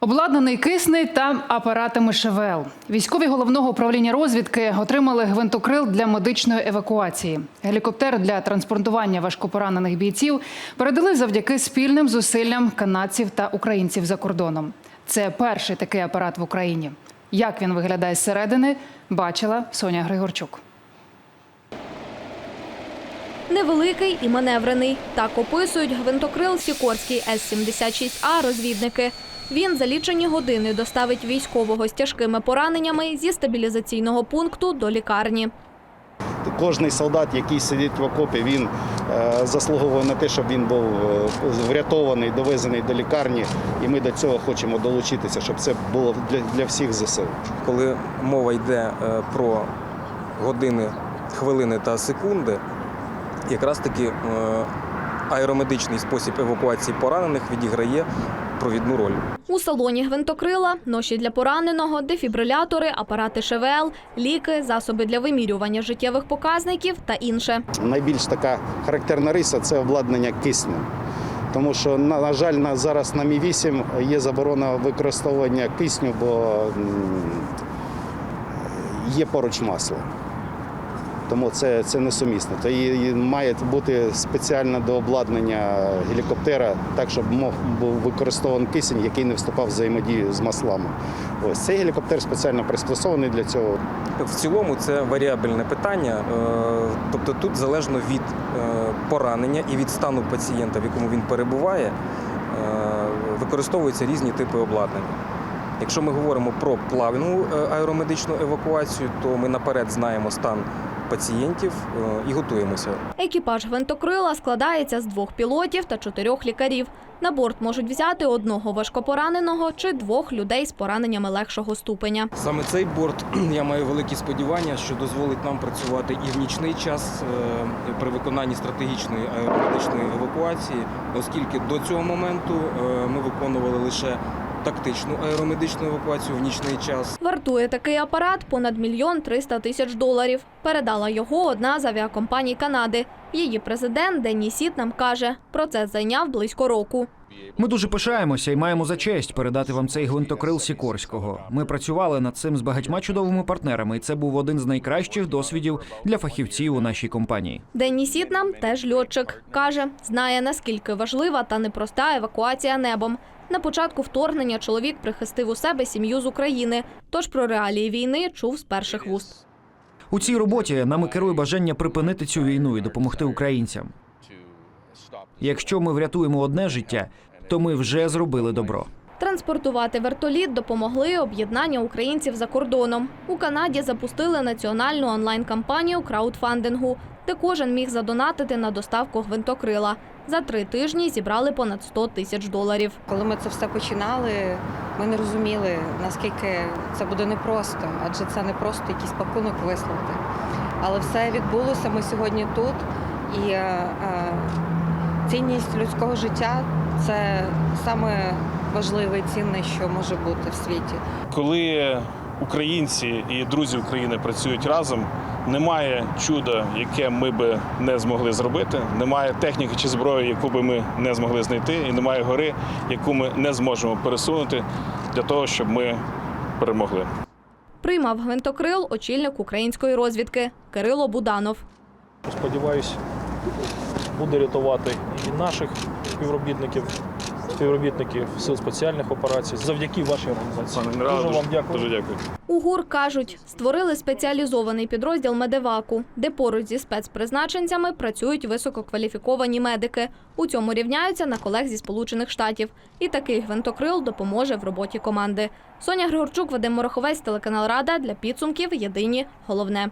Обладнаний кисний та апаратами ШВЛ. Військові головного управління розвідки отримали гвинтокрил для медичної евакуації. Гелікоптер для транспортування важкопоранених бійців передали завдяки спільним зусиллям канадців та українців за кордоном. Це перший такий апарат в Україні. Як він виглядає зсередини, бачила Соня Григорчук. Невеликий і маневрений. Так описують гвинтокрил Сікорський С-76А розвідники. Він за лічені години доставить військового з тяжкими пораненнями зі стабілізаційного пункту до лікарні. Кожний солдат, який сидить в окопі, він е, заслуговує на те, щоб він був е, врятований, довезений до лікарні. І ми до цього хочемо долучитися, щоб це було для, для всіх ЗСУ. коли мова йде е, про години, хвилини та секунди, якраз таки аеромедичний спосіб евакуації поранених відіграє провідну роль. У салоні гвинтокрила ноші для пораненого, дефібрилятори, апарати ШВЛ, ліки, засоби для вимірювання життєвих показників та інше. Найбільш така характерна риса це обладнання киснем. Тому що, на, жаль, на, зараз на Мі-8 є заборона використовування кисню, бо є поруч масло. Тому це, це несумісно. То і, має бути спеціальне до обладнання гелікоптера, так, щоб мог був використований кисень, який не вступав в взаємодію з маслами. Ось цей гелікоптер спеціально пристосований для цього. В цілому це варіабельне питання, е, тобто тут залежно від е, поранення і від стану пацієнта, в якому він перебуває, е, використовуються різні типи обладнання. Якщо ми говоримо про плавну аеромедичну евакуацію, то ми наперед знаємо стан пацієнтів е, і готуємося. Екіпаж гвинтокрила складається з двох пілотів та чотирьох лікарів. На борт можуть взяти одного важкопораненого чи двох людей з пораненнями легшого ступеня. Саме цей борт я маю великі сподівання, що дозволить нам працювати і в нічний час е, при виконанні стратегічної аеромедичної евакуації, оскільки до цього моменту е, ми виконували лише тактичну аеромедичну евакуацію в нічний час. Вартує такий апарат понад мільйон триста тисяч доларів. Передала його одна з авіакомпаній Канади. Її президент Денні Сіт нам каже, процес зайняв близько року. Ми дуже пишаємося і маємо за честь передати вам цей гвинтокрил Сікорського. Ми працювали над цим з багатьма чудовими партнерами, і це був один з найкращих досвідів для фахівців у нашій компанії. Денні Сіт нам теж льотчик. Каже, знає наскільки важлива та непроста евакуація небом. На початку вторгнення чоловік прихистив у себе сім'ю з України, тож про реалії війни чув з перших вуст. У цій роботі нами керує бажання припинити цю війну і допомогти українцям. Якщо ми врятуємо одне життя, то ми вже зробили добро. Транспортувати вертоліт допомогли об'єднання українців за кордоном. У Канаді запустили національну онлайн-кампанію краудфандингу, де кожен міг задонатити на доставку гвинтокрила. За три тижні зібрали понад 100 тисяч доларів. Коли ми це все починали, ми не розуміли, наскільки це буде непросто, адже це не просто якийсь пакунок вислати. Але все відбулося. Ми сьогодні тут, і е, е, цінність людського життя це саме важливе і цінне, що може бути в світі. коли українці і друзі України працюють разом, немає чуда, яке ми би не змогли зробити. Немає техніки чи зброї, яку би ми не змогли знайти, і немає гори, яку ми не зможемо пересунути для того, щоб ми перемогли. Приймав гвинтокрил очільник української розвідки Кирило Буданов. Сподіваюсь, буде рятувати і наших співробітників, співробітників сил спеціальних операцій завдяки вашій організації. Пане Дуже вам дякую. Дуже дякую. У ГУР кажуть, створили спеціалізований підрозділ медеваку, де поруч зі спецпризначенцями працюють висококваліфіковані медики. У цьому рівняються на колег зі Сполучених Штатів. І такий гвинтокрил допоможе в роботі команди. Соня Григорчук, Вадим Мороховець, телеканал Рада для підсумків. Єдині головне.